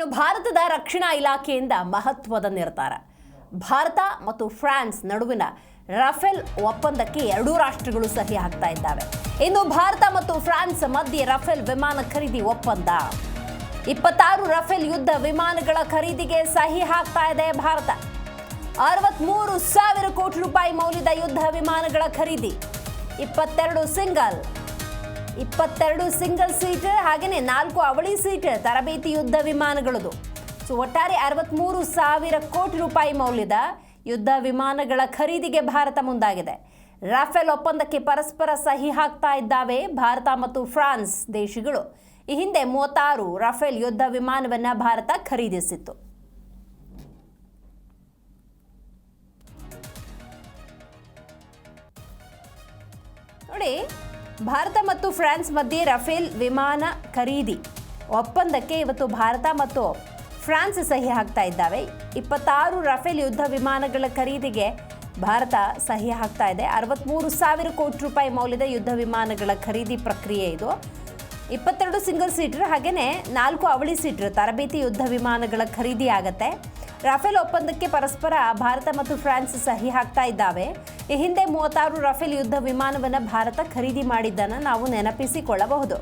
ಇನ್ನು ಭಾರತದ ರಕ್ಷಣಾ ಇಲಾಖೆಯಿಂದ ಮಹತ್ವದ ನಿರ್ಧಾರ. ಭಾರತ ಮತ್ತು ಫ್ರಾನ್ಸ್ ನಡುವಿನ ರಫೇಲ್ ಒಪ್ಪಂದಕ್ಕೆ ಎರಡೂ ರಾಷ್ಟ್ರಗಳು ಸಹಿ ಹಾಕ್ತಾ ಇದ್ದಾವೆ. ಇನ್ನು ಭಾರತ ಮತ್ತು ಫ್ರಾನ್ಸ್ ಮಧ್ಯೆ ರಫೇಲ್ ವಿಮಾನ ಖರೀದಿ ಒಪ್ಪಂದ. ಇಪ್ಪತ್ತಾರು ರಫೇಲ್ ಯುದ್ಧ ವಿಮಾನಗಳ ಖರೀದಿಗೆ ಸಹಿ ಹಾಕ್ತಾ ಇದೆ ಭಾರತ. ಅರವತ್ಮೂರು ಸಾವಿರ ಕೋಟಿ ರೂಪಾಯಿ ಮೌಲ್ಯದ ಯುದ್ಧ ವಿಮಾನಗಳ ಖರೀದಿ. ಇಪ್ಪತ್ತೆರಡು ಸಿಂಗಲ್ ಇಪ್ಪತ್ತೆರಡು ಸಿಂಗಲ್ ಸೀಟರ್ ಹಾಗೆಯೇ ನಾಲ್ಕು ಅವಳಿ ಸೀಟರ್ ತರಬೇತಿ ಯುದ್ಧ ವಿಮಾನಗಳದು. ಸೊ ಒಟ್ಟಾರೆ ಅರವತ್ಮೂರು ಸಾವಿರ ಕೋಟಿ ರೂಪಾಯಿ ಮೌಲ್ಯದ ಯುದ್ಧ ವಿಮಾನಗಳ ಖರೀದಿಗೆ ಭಾರತ ಮುಂದಾಗಿದೆ. ರಾಫೆಲ್ ಒಪ್ಪಂದಕ್ಕೆ ಪರಸ್ಪರ ಸಹಿ ಹಾಕ್ತಾ ಇದ್ದಾವೆ ಭಾರತ ಮತ್ತು ಫ್ರಾನ್ಸ್ ದೇಶಗಳು. ಈ ಹಿಂದೆ ಮೂವತ್ತಾರು ರಾಫೆಲ್ ಯುದ್ಧ ವಿಮಾನವನ್ನ ಭಾರತ ಖರೀದಿಸಿತ್ತು. ನೋಡಿ ಭಾರತ ಮತ್ತು ಫ್ರಾನ್ಸ್ ಮಧ್ಯೆ ರಫೇಲ್ ವಿಮಾನ ಖರೀದಿ. ಒಪ್ಪಂದಕ್ಕೆ ಇವತ್ತು ಭಾರತ ಮತ್ತು ಫ್ರಾನ್ಸ್ ಸಹಿ ಹಾಕ್ತಾ ಇದ್ದಾವೆ. ಇಪ್ಪತ್ತಾರು ರಫೇಲ್ ಯುದ್ಧ ವಿಮಾನಗಳ ಖರೀದಿಗೆ ಭಾರತ ಸಹಿ ಹಾಕ್ತಾ ಇದೆ. ಅರವತ್ತ್ಮೂರು ಸಾವಿರ ಕೋಟಿ ರೂಪಾಯಿ ಮೌಲ್ಯದ ಯುದ್ಧ ವಿಮಾನಗಳ ಖರೀದಿ ಪ್ರಕ್ರಿಯೆ ಇದು. ಇಪ್ಪತ್ತೆರಡು ಸಿಂಗಲ್ ಸೀಟರ್ ಹಾಗೆಯೇ ನಾಲ್ಕು ಅವಳಿ ಸೀಟರ್ ತರಬೇತಿ ಯುದ್ಧ ವಿಮಾನಗಳ ಖರೀದಿ ಆಗತ್ತೆ ರಾಫೇಲ್ ಒಪ್ಪಂದಕ್ಕೆ ಪರಸ್ಪರ ಭಾರತ ಮತ್ತು ಫ್ರಾನ್ಸ್ ಸಹಿ ಹಾಕ್ತಾ ಇದ್ದಾವೆ. ಈ ಹಿಂದೆ ಮೂವತ್ತಾರು ರಾಫೇಲ್ ಯುದ್ಧ ವಿಮಾನವನ್ನು ಭಾರತ ಖರೀದಿ ಮಾಡಿದ್ದನ್ನು ನಾವು ನೆನಪಿಸಿಕೊಳ್ಳಬಹುದು.